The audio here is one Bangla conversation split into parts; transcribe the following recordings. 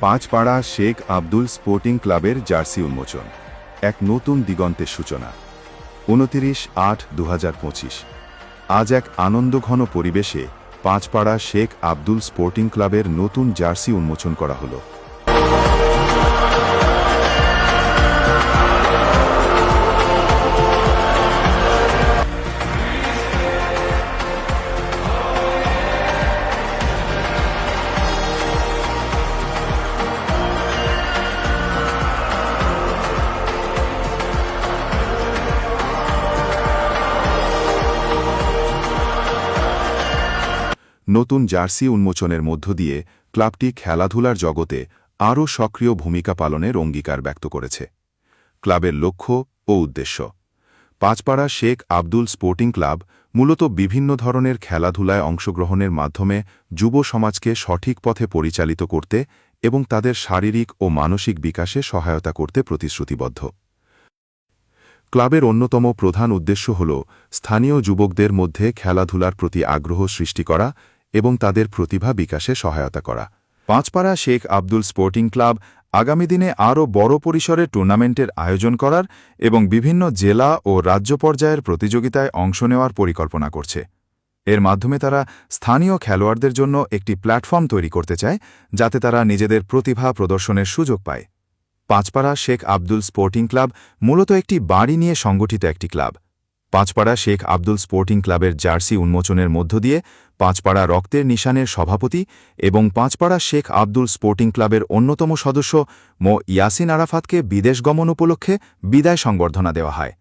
পাঁচপাড়া শেখ আব্দুল স্পোর্টিং ক্লাবের জার্সি উন্মোচন। এক নতুন দিগন্তের সূচনা। উনতিরিশ আট দু আজ এক আনন্দঘন পরিবেশে পাঁচপাড়া শেখ আব্দুল স্পোর্টিং ক্লাবের নতুন জার্সি উন্মোচন করা হলো। নতুন জার্সি উন্মোচনের মধ্য দিয়ে ক্লাবটি খেলাধুলার জগতে আরও সক্রিয় ভূমিকা পালনের অঙ্গীকার ব্যক্ত করেছে। ক্লাবের লক্ষ্য ও উদ্দেশ্য। পাঁচপাড়া শেখ আব্দুল স্পোর্টিং ক্লাব মূলত বিভিন্ন ধরনের খেলাধুলায় অংশগ্রহণের মাধ্যমে যুব সমাজকে সঠিক পথে পরিচালিত করতে এবং তাদের শারীরিক ও মানসিক বিকাশে সহায়তা করতে প্রতিশ্রুতিবদ্ধ। ক্লাবের অন্যতম প্রধান উদ্দেশ্য হল স্থানীয় যুবকদের মধ্যে খেলাধুলার প্রতি আগ্রহ সৃষ্টি করা এবং তাদের প্রতিভা বিকাশে সহায়তা করা। পাঁচপাড়া শেখ আব্দুল স্পোর্টিং ক্লাব আগামী দিনে আরও বড় পরিসরে টুর্নামেন্টের আয়োজন করার এবং বিভিন্ন জেলা ও রাজ্য পর্যায়ের প্রতিযোগিতায় অংশ নেওয়ার পরিকল্পনা করছে। এর মাধ্যমে তারা স্থানীয় খেলোয়াড়দের জন্য একটি প্ল্যাটফর্ম তৈরি করতে চায়, যাতে তারা নিজেদের প্রতিভা প্রদর্শনের সুযোগ পায়। পাঁচপাড়া শেখ আব্দুল স্পোর্টিং ক্লাব মূলত একটি বাড়ি নিয়ে সংগঠিত একটি ক্লাব। পাঁচপাড়া শেখ আব্দুল স্পোর্টিং ক্লাবের জার্সি উন্মোচনের মধ্য দিয়ে পাঁচপাড়া রক্তের নিশানের সভাপতি এবং পাঁচপাড়া শেখ আব্দুল স্পোর্টিং ক্লাবের অন্যতম সদস্য মো. ইয়াসিন আরাফাতকে বিদেশ গমন উপলক্ষে বিদায় সংবর্ধনা দেওয়া হয়।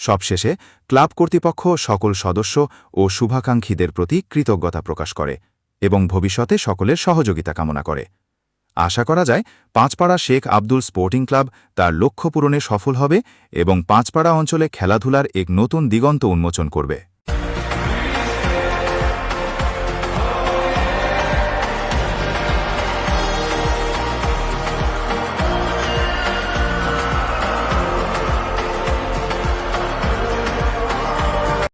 সবশেষে ক্লাব কর্তৃপক্ষ সকল সদস্য ও শুভাকাঙ্ক্ষীদের প্রতি কৃতজ্ঞতা প্রকাশ করে এবং ভবিষ্যতে সকলের সহযোগিতা কামনা করে। আশা করা যায় পাঁচপাড়া শেখ আব্দুল স্পোর্টিং ক্লাব তার লক্ষ্য পূরণে সফল হবে এবং পাঁচপাড়া অঞ্চলে খেলাধুলার এক নতুন দিগন্ত উন্মোচন করবে।